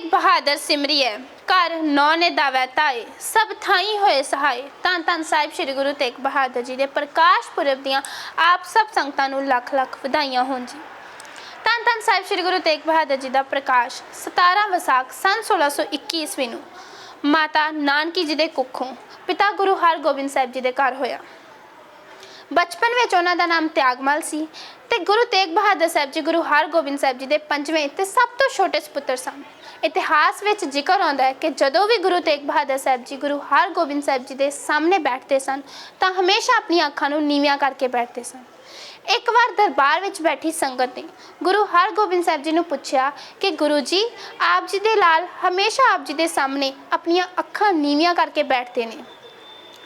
ਤੇਗ ਬਹਾਦਰ ਸਿਮਰਿਐ ਘਰ ਨੌ ਨੇ ਦਾਵੈ ਤਾਏ। ਸਭ ਥਾਈ ਹੋਏ ਸਹਾਏ। ਤਾਂ ਤਾਂ ਸਾਹਿਬ ਸ੍ਰੀ ਗੁਰੂ ਤੇਗ ਬਹਾਦਰ ਜੀ ਦੇ ਪ੍ਰਕਾਸ਼ ਪੁਰਬ ਦੀਆਂ ਆਪ ਸਭ ਸੰਗਤਾਂ ਨੂੰ ਲੱਖ ਲੱਖ ਵਧਾਈਆਂ ਹੋਣ ਜੀ। ਤਾਂ ਤਾਂ ਸਾਹਿਬ ਸ੍ਰੀ ਗੁਰੂ ਤੇਗ ਬਹਾਦਰ ਜੀ ਦਾ ਪ੍ਰਕਾਸ਼ 17 ਵਿਸਾਖ ਸੰਨ 1621 ਈਸਵੀ ਨੂੰ। ਮਾਤਾ ਨਾਨਕੀ ਜੀ ਦੇ ਕੁੱਖੋਂ ਪਿਤਾ ਗੁਰੂ ਹਰਗੋਬਿੰਦ ਸਾਹਿਬ ਜੀ ਦੇ ਘਰ ਹੋਇਆ। ਬਚਪਨ ਵਿੱਚ ਉਹਨਾਂ ਦਾ ਨਾਮ ਤਿਆਗਮਲ ਸੀ ਤੇ ਗੁਰੂ ਤੇਗ ਬਹਾਦਰ ਸਾਹਿਬ ਜੀ, ਗੁਰੂ ਹਰਗੋਬਿੰਦ ਸਾਹਿਬ ਜੀ ਦੇ ਪੰਜਵੇਂ ਤੇ ਸਭ ਤੋਂ ਛੋਟੇ ਸੁਪੁੱਤਰ ਸਨ। ਇਤਿਹਾਸ ਵਿੱਚ ਜ਼ਿਕਰ ਆਉਂਦਾ ਹੈ ਕਿ ਜਦੋਂ ਵੀ ਗੁਰੂ ਤੇਗ ਬਹਾਦਰ ਸਾਹਿਬ ਜੀ, ਗੁਰੂ ਹਰਗੋਬਿੰਦ ਸਾਹਿਬ ਜੀ ਦੇ ਸਾਹਮਣੇ ਬੈਠਦੇ ਸਨ, ਤਾਂ ਹਮੇਸ਼ਾ ਆਪਣੀਆਂ ਅੱਖਾਂ ਨੂੰ ਨੀਵੀਆਂ ਕਰਕੇ ਬੈਠਦੇ ਸਨ। ਇੱਕ ਵਾਰ ਦਰਬਾਰ ਵਿੱਚ ਬੈਠੀ ਸੰਗਤ ਨੇ ਗੁਰੂ ਹਰਗੋਬਿੰਦ ਸਾਹਿਬ ਜੀ ਨੂੰ ਪੁੱਛਿਆ ਕਿ ਗੁਰੂ ਜੀ, ਆਪ ਜੀ ਦੇ ਲਾਲ ਹਮੇਸ਼ਾ ਆਪ ਜੀ ਦੇ ਸਾਹਮਣੇ ਆਪਣੀਆਂ ਅੱਖਾਂ ਨੀਵੀਆਂ ਕਰਕੇ ਬੈਠਦੇ ਨੇ।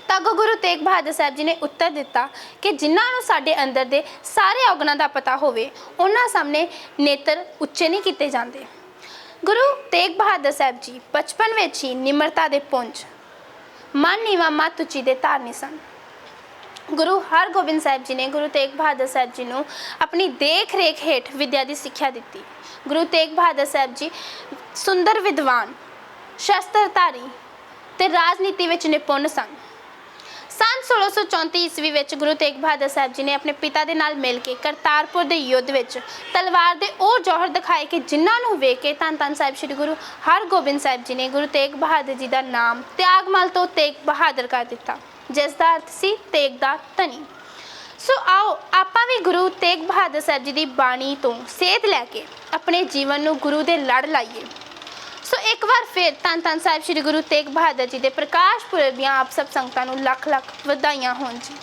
ਤਾਂ ਅੱਗੋਂ ਗੁਰੂ ਤੇਗ ਬਹਾਦਰ ਸਾਹਿਬ ਜੀ ਨੇ ਉੱਤਰ ਦਿੱਤਾ ਕਿ ਜਿਨ੍ਹਾਂ ਨੂੰ ਸਾਡੇ ਅੰਦਰ ਦੇ ਸਾਰੇ ਔਗਣਾਂ ਦਾ ਪਤਾ ਹੋਵੇ, ਉਹਨਾਂ ਸਾਹਮਣੇ ਨੇਤਰ ਉੱਚੇ ਨਹੀਂ ਕੀਤੇ ਜਾਂਦੇ। ਗੁਰੂ ਤੇਗ ਬਹਾਦਰ ਸਾਹਿਬ ਜੀ ਬਚਪਨ ਵਿੱਚ ਹੀ ਨਿਮਰਤਾ ਦੇ ਪੁੰਜ, ਮਨ ਨੀਵਾ ਮਤ ਉੱਚੀ ਦੇ ਧਾਰਨੀ ਸਨ। ਗੁਰੂ ਹਰਗੋਬਿੰਦ ਸਾਹਿਬ ਜੀ ਨੇ ਗੁਰੂ ਤੇਗ ਬਹਾਦਰ ਸਾਹਿਬ ਜੀ ਨੂੰ ਆਪਣੀ ਦੇਖ ਰੇਖ ਹੇਠ ਵਿਦਿਆ ਦੀ ਸਿੱਖਿਆ ਦਿੱਤੀ। ਗੁਰੂ ਤੇਗ ਬਹਾਦਰ ਸਾਹਿਬ ਜੀ ਸੁੰਦਰ ਵਿਦਵਾਨ, ਸ਼ਸਤਰਧਾਰੀ ਤੇ ਰਾਜਨੀਤੀ ਵਿੱਚ ਨਿਪੁੰਨ ਸਨ। ਸੰਨ 1634 ਈਸਵੀ ਵਿੱਚ ਗੁਰੂ ਤੇਗ ਬਹਾਦਰ ਸਾਹਿਬ ਜੀ ਨੇ ਆਪਣੇ ਪਿਤਾ ਦੇ ਨਾਲ ਮਿਲ ਕੇ ਕਰਤਾਰਪੁਰ ਦੇ ਯੁੱਧ ਵਿੱਚ ਤਲਵਾਰ ਦੇ ਉਹ ਜੌਹਰ ਦਿਖਾਏ ਕਿ ਜਿਨ੍ਹਾਂ ਨੂੰ ਵੇਖ ਕੇ ਧੰਨ ਧੰਨ ਸਾਹਿਬ ਸ੍ਰੀ ਗੁਰੂ ਹਰਗੋਬਿੰਦ ਸਾਹਿਬ ਜੀ ਨੇ ਗੁਰੂ ਤੇਗ ਬਹਾਦਰ ਜੀ ਦਾ ਨਾਮ ਤਿਆਗਮਲ ਤੋਂ ਤੇਗ ਬਹਾਦਰ ਕਰ ਦਿੱਤਾ, ਜਿਸ ਦਾ ਅਰਥ ਸੀ ਤੇਗ ਦਾ ਧਨੀ। ਸੋ ਆਓ ਆਪਾਂ ਵੀ ਗੁਰੂ ਤੇਗ ਬਹਾਦਰ ਸਾਹਿਬ ਜੀ ਦੀ ਬਾਣੀ ਤੋਂ ਸੇਧ ਲੈ ਕੇ ਆਪਣੇ ਜੀਵਨ ਨੂੰ ਗੁਰੂ ਦੇ ਲੜ ਲਾਈਏ। ਸੋ ਇੱਕ ਵਾਰ ਫਿਰ ਧੰਨ ਧੰਨ ਸਾਹਿਬ ਸ੍ਰੀ ਗੁਰੂ ਤੇਗ ਬਹਾਦਰ ਜੀ ਦੇ ਪ੍ਰਕਾਸ਼ ਪੁਰਬ ਦੀਆਂ ਆਪ ਸਭ ਸੰਗਤਾਂ ਨੂੰ ਲੱਖ ਲੱਖ ਵਧਾਈਆਂ ਹੋਣ ਜੀ।